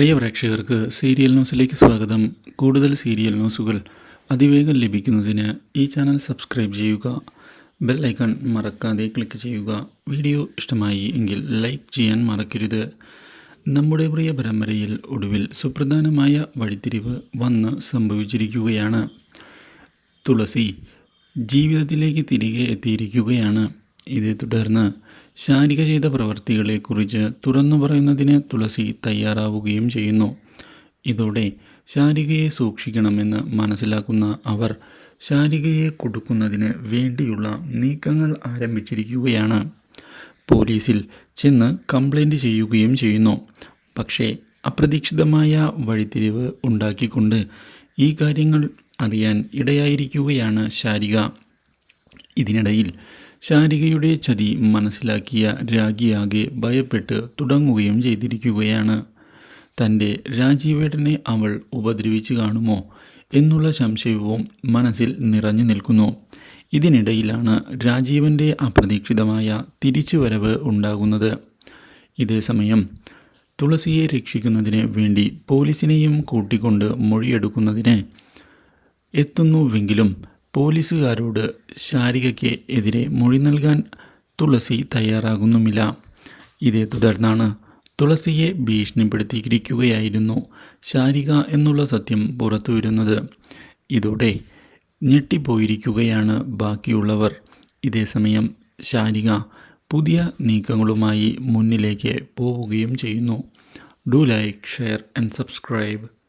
പ്രിയ പ്രേക്ഷകർക്ക് സീരിയൽ ന്യൂസിലേക്ക് സ്വാഗതം. കൂടുതൽ സീരിയൽ ന്യൂസുകൾ അതിവേഗം ലഭിക്കുന്നതിന് ഈ ചാനൽ സബ്സ്ക്രൈബ് ചെയ്യുക ബെൽ ഐക്കൺ മറക്കാതെ ക്ലിക്ക് ചെയ്യുക. വീഡിയോ ഇഷ്ടമായി എങ്കിൽ ലൈക്ക് ചെയ്യാൻ മറക്കരുത്. നമ്മുടെ പ്രിയ പരമ്പരയിൽ ഒടുവിൽ സുപ്രധാനമായ വഴിത്തിരിവ് വന്ന് സംഭവിച്ചിരിക്കുകയാണ്. തുളസി ജീവിതത്തിലേക്ക് തിരികെ എത്തിയിരിക്കുകയാണ്. ഇതേ തുടർന്ന് ശാരിക ചെയ്ത പ്രവർത്തികളെക്കുറിച്ച് തുറന്നു പറയുന്നതിന് തുളസി തയ്യാറാവുകയും ചെയ്യുന്നു. ഇതോടെ ശാരികയെ സൂക്ഷിക്കണമെന്ന് മനസ്സിലാക്കുന്ന അവർ ശാരികയെ കൊടുക്കുന്നതിന് വേണ്ടിയുള്ള നീക്കങ്ങൾ ആരംഭിച്ചിരിക്കുകയാണ്. പോലീസിൽ ചെന്ന് കംപ്ലൈന്റ് ചെയ്യുകയും ചെയ്യുന്നു. പക്ഷേ അപ്രതീക്ഷിതമായ വഴിത്തിരിവ് ഉണ്ടാക്കിക്കൊണ്ട് ഈ കാര്യങ്ങൾ അറിയാൻ ഇടയായിരിക്കുകയാണ് ശാരിക. ഇതിനിടയിൽ ശാരികയുടെ ചതി മനസ്സിലാക്കിയ രാഗിയാകെ ഭയപ്പെട്ട് തുടങ്ങുകയും ചെയ്തിരിക്കുകയാണ്. തന്റെ രാജീവേട്ടനെ അവൾ ഉപദ്രവിച്ചു കാണുമോ എന്നുള്ള സംശയവും മനസ്സിൽ നിറഞ്ഞു നിൽക്കുന്നു. ഇതിനിടയിലാണ് രാജീവന്റെ അപ്രതീക്ഷിതമായ തിരിച്ചുവരവ് ഉണ്ടാകുന്നത്. ഇതേസമയം തുളസിയെ രക്ഷിക്കുന്നതിന് വേണ്ടി പോലീസിനെയും കൂട്ടിക്കൊണ്ട് മൊഴിയെടുക്കുന്നതിന് എത്തുന്നുവെങ്കിലും പോലീസുകാരോട് ശാരികയ്ക്ക് എതിരെ മൊഴി നൽകാൻ തുളസി തയ്യാറാകുന്നുമില്ല. ഇതേ തുടർന്നാണ് തുളസിയെ ഭീഷണിപ്പെടുത്തിയിരിക്കുകയായിരുന്നു ശാരിക എന്നുള്ള സത്യം പുറത്തു വരുന്നത്. ഇതോടെ ഞെട്ടിപ്പോയിരിക്കുകയാണ് ബാക്കിയുള്ളവർ. ഇതേസമയം ശാരിക പുതിയ നീക്കങ്ങളുമായി മുന്നിലേക്ക് പോവുകയും ചെയ്യുന്നു. Do like share and subscribe.